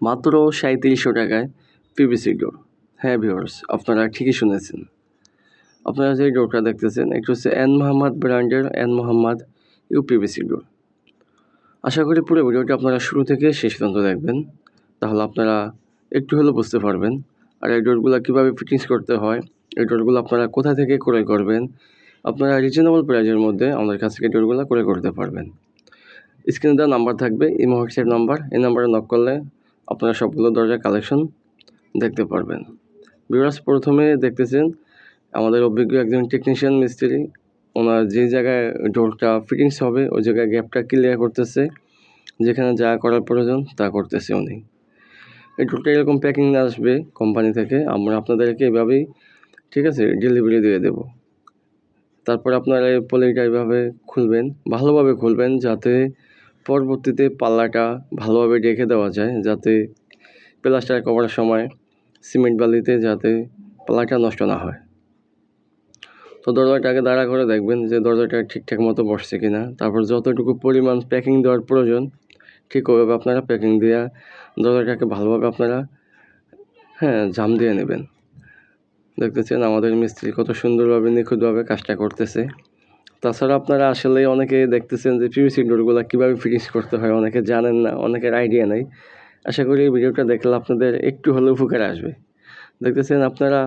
মাত্র সাঁত্রিশশো টাকায় পিভিসি ডোর। হ্যাঁ ভিউয়ার্স, আপনারা ঠিকই শুনেছেন। আপনারা যে ডোরটা দেখতেছেন, এটা হচ্ছে এন মোহাম্মদ ব্র্যান্ডের এন মোহাম্মদ ইউপিভিসি ডোর। আশা করি পুরো ভিডিওটি আপনারা শুরু থেকে শেষ পর্যন্ত দেখবেন। তাহলে আপনারা একটু হলেও বুঝতে পারবেন, আর এই ডোরগুলো কীভাবে ফিটিংস করতে হয়, এই ডোরগুলো আপনারা কোথা থেকে ক্রয় করবেন, আপনারা রিজনেবল প্রাইজের মধ্যে আমাদের কাছ থেকে ডোরগুলো ক্রয় করতে পারবেন। স্ক্রিনে দেওয়া নাম্বার থাকবে, ইমো হোয়াটসঅ্যাপ নাম্বার, এই নাম্বারে নক করলে আপনারা সবগুলো দরজার কালেকশন দেখতে পারবেন। বিরাজ প্রথমে দেখতেছেন আমাদের অভিজ্ঞ একজন টেকনিশিয়ান মিস্ত্রি। ওনার যে জায়গায় ডোরটা ফিটিংস হবে, ওই জায়গায় গ্যাপটা ক্লিয়ার করতেছে। যেখানে যা করার প্রয়োজন, তা করতেছে উনি। এই ডোরটা এরকম প্যাকিং আসবে কোম্পানি থেকে, আমরা আপনাদেরকে এভাবেই, ঠিক আছে ডেলিভারি দিয়ে দেব। তারপর আপনারা এই পলিটা এভাবে খুলবেন, ভালোভাবে খুলবেন, যাতে পরবর্তীতে পাল্লাটা ভালোভাবে রেখে দেওয়া যায় যাতে প্লাস্টার করার সময় সিমেন্ট বালিতে যাতে পাল্লাটা নষ্ট না হয়। তো দরজাটাকে দাঁড়া করে দেখবেন যে দরজাটা ঠিকঠাক মতো বসছে কিনা। তারপর যতটুকু পরিমাণ প্যাকিং দেওয়ার প্রয়োজন, ঠিক ওইভাবে আপনারা প্যাকিং দেওয়া দরজাটাকে ভালোভাবে আপনারা হ্যাঁ জাম দিয়ে নেবেন। দেখতেছেন আমাদের মিস্ত্রি কত সুন্দরভাবে নিখুঁতভাবে কাজটা করতেছে। তাছাড়া আপনারা আসলে অনেকে দেখতেছেন যে পিভিসি ডোরগুলো কীভাবে ফিটিংস করতে হয়, অনেকে জানেন না, অনেকের আইডিয়া নেই। আশা করি এই ভিডিওটা দেখলে আপনাদের একটু হলেও উপকার আসবে। দেখতেছেন আপনারা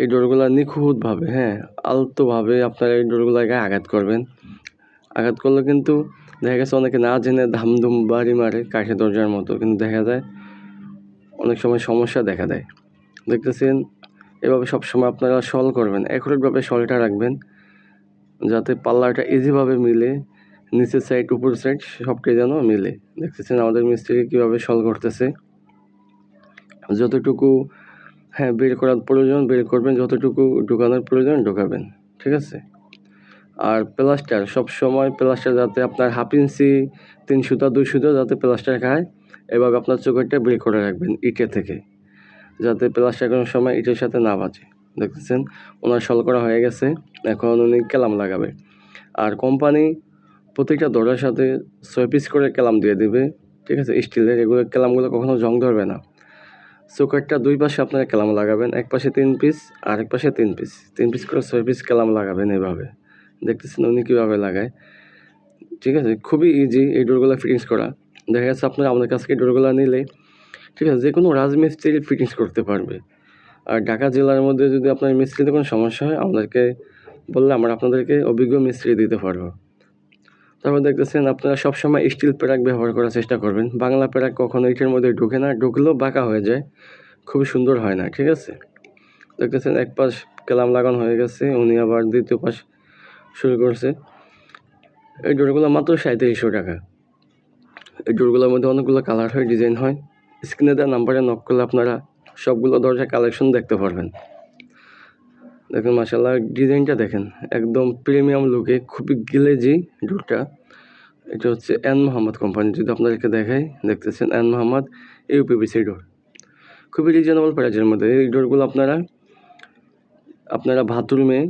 এই ডোরগুলো নিখুঁতভাবে হ্যাঁ আলতোভাবে আপনারা এই ডোরগুলোকে আঘাত করবেন। আঘাত করলে কিন্তু দেখা গেছে অনেকে না জেনে ধামধুম বাড়ি মারে কাঠে দরজার মতো, কিন্তু দেখা যায় অনেক সময় সমস্যা দেখা দেয়। দেখতেছেন, এভাবে সবসময় আপনারা সল করবেন অ্যাকুরেটভাবে সলটা রাখবেন। যাতে পাল্লাটা ইজিভাবে মিলে, নিচের সাইড উপর সাইড সবটাই যেন মিলে। দেখতেছেন আমাদের মিস্ত্রি কীভাবে সল করতেছে। যতটুকু হ্যাঁ বের করার প্রয়োজন বের করবেন, যতটুকু ঢুকানোর প্রয়োজন ঢুকাবেন, ঠিক আছে? আর প্লাস্টার সব সময় প্লাস্টার যাতে আপনার হাফ ইঞ্চি তিন সুতা, দুই সুতা যাতে প্লাস্টার খায়, এভাবে আপনার চোখেরটা বের করে রাখবেন ইটে থেকে, যাতে প্লাস্টার কোনো সময় ইটের সাথে না বাজে। দেখতেছেন, ওনার সল করা হয়ে গেছে, এখন উনি কেলাম লাগাবে। আর কোম্পানি প্রত্যেকটা দরজার সাথে ছয় পিস করে কেলাম দিয়ে দেবে, ঠিক আছে? স্টিলের এগুলো কেলামগুলো কখনো জং ধরবে না। চোকারটা দুই পাশে আপনারা কেলাম লাগাবেন, এক পাশে তিন পিস আর এক পাশে তিন পিস। তিন পিস করে ছয় পিস কেলাম লাগাবেন এভাবে। দেখতেছেন উনি কীভাবে লাগায়। ঠিক আছে? খুবই ইজি এই ডোরগুলো ফিটিংস করা। দেখা যাচ্ছে আপনারা আমাদের কাছ থেকে ডোরগুলো নিলে, ঠিক আছে? যে কোনো রাজমিস্ত্রি ফিটিংস করতে পারবে। আর ঢাকা জেলার মধ্যে যদি আপনার মিস্ত্রিতে কোনো সমস্যা হয় আমাদেরকে বললে আমরা আপনাদেরকে অভিজ্ঞ মিস্ত্রি দিতে পারব। তারপর দেখতেছেন আপনারা সবসময় স্টিল প্যারাক ব্যবহার করার চেষ্টা করবেন। বাংলা প্যারাক কখনো ইটের মধ্যে ঢুকে না, ঢুকলেও বাঁকা হয়ে যায়। খুবই সুন্দর হয় না, ঠিক আছে? দেখতেছেন এক পাশ কেলাম লাগানো হয়ে গেছে, উনি আবার দ্বিতীয় পাশ শুরু করছে। এই ডোরগুলো মাত্র সাঁত্রিশশো টাকা। এই ডোরগুলোর মধ্যে অনেকগুলো কালার হয় ডিজাইন হয়। স্ক্রিনে দেওয়া নাম্বারে নক করলে আপনারা সবগুলো দরজা কালেকশন দেখতে পারবেন। দেখুন মাসাল্লাহ ডিজাইনটা দেখেন, একদম প্রিমিয়াম লুকে খুবই গিলেজি ডোরটা এটা হচ্ছে এন মোহাম্মদ কোম্পানি যদি আপনাদেরকে দেখাই, দেখতেছেন এন মোহাম্মদ ইউপিবিসি ডোর খুবই রিজনেবল প্রাইজের মধ্যে। এই ডোরগুলো আপনারা আপনারা বাথরুমে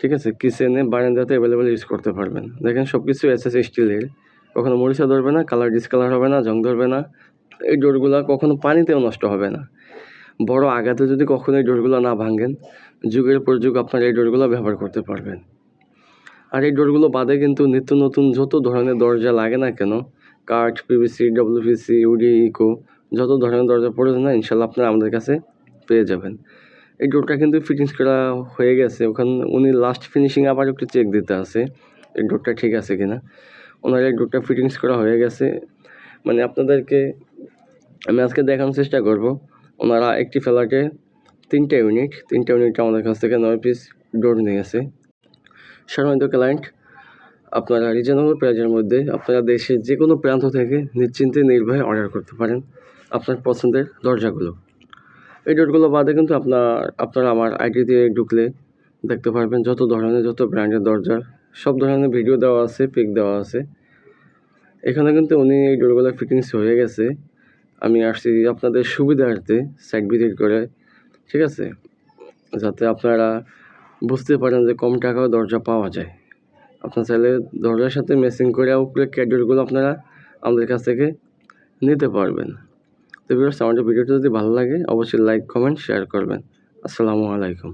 ঠিক আছে কিচেনে বারান্দাতে অ্যাভেলেবেল ইউজ করতে পারবেন। দেখেন সব কিছু এস এস স্টিলের কখনো মরিচা ধরবে না কালার ডিসকালার হবে না, জং ধরবে না। এই ডোরগুলো কখনো পানিতেও নষ্ট হবে না। বড় আঘাতে যদি কখনো এই ডোরগুলো না ভাঙেন, যুগের পর যুগ আপনারা এই ডোরগুলো ব্যবহার করতে পারবেন। আর এই ডোরগুলো বাদে কিন্তু নিত্য নতুন যত ধরনের দরজা লাগে না কেন, কাঠ পিভিসি ডব্লিউপিসি ইউডি ইকো যত ধরনের দরজা প্রয়োজন না, ইনশাল্লাহ আপনারা আমাদের কাছে পেয়ে যাবেন। এই ডোরটা কিন্তু ফিটিংস করা হয়ে গেছে। ওখানে উনি লাস্ট ফিনিশিং আবার একটু চেক দিতে আছে, এই ডোরটা ঠিক আছে কিনা। ওনার এই ডোরটা ফিটিংস করা হয়ে গেছে। মানে আপনাদেরকে আমি আজকে দেখানোর চেষ্টা করব। ওনারা একটি ফ্ল্যাটে তিনটে ইউনিট তিনটে ইউনিট আমাদের কাছ থেকে নয় পিস ডোর নিয়েছে সাধারণত ক্লায়েন্ট আপনারা রিজনেবল প্রাইজের মধ্যে আপনারা দেশের যে কোনো প্রান্ত থেকে নিশ্চিন্তে নির্ভয়ে অর্ডার করতে পারেন আপনার পছন্দের দরজাগুলো। এই ডোরগুলো বাদে কিন্তু আপনার, আপনারা আমার আইডি দিয়ে ঢুকলে দেখতে পারবেন যত ধরনের, যত ব্র্যান্ডের দরজা, সব ধরনের ভিডিও দেওয়া আছে পিক দেওয়া আছে। এখানে কিন্তু উনি এই ডোরগুলো ফিটিংস হয়ে গেছে। আমি আসছি আপনাদের সুবিধার্থে সাইট ভিজিট করে, ঠিক আছে? যাতে আপনারা বুঝতে পারেন যে কম টাকাও দরজা পাওয়া যায়। আপনার চাইলে দরজার সাথে মেসিং করে উপরে ক্যাডোরগুলো আপনারা আমাদের কাছ থেকে নিতে পারবেন। তো আমাদের ভিডিওটা যদি ভালো লাগে, অবশ্যই লাইক কমেন্ট শেয়ার করবেন। আসসালামু আলাইকুম।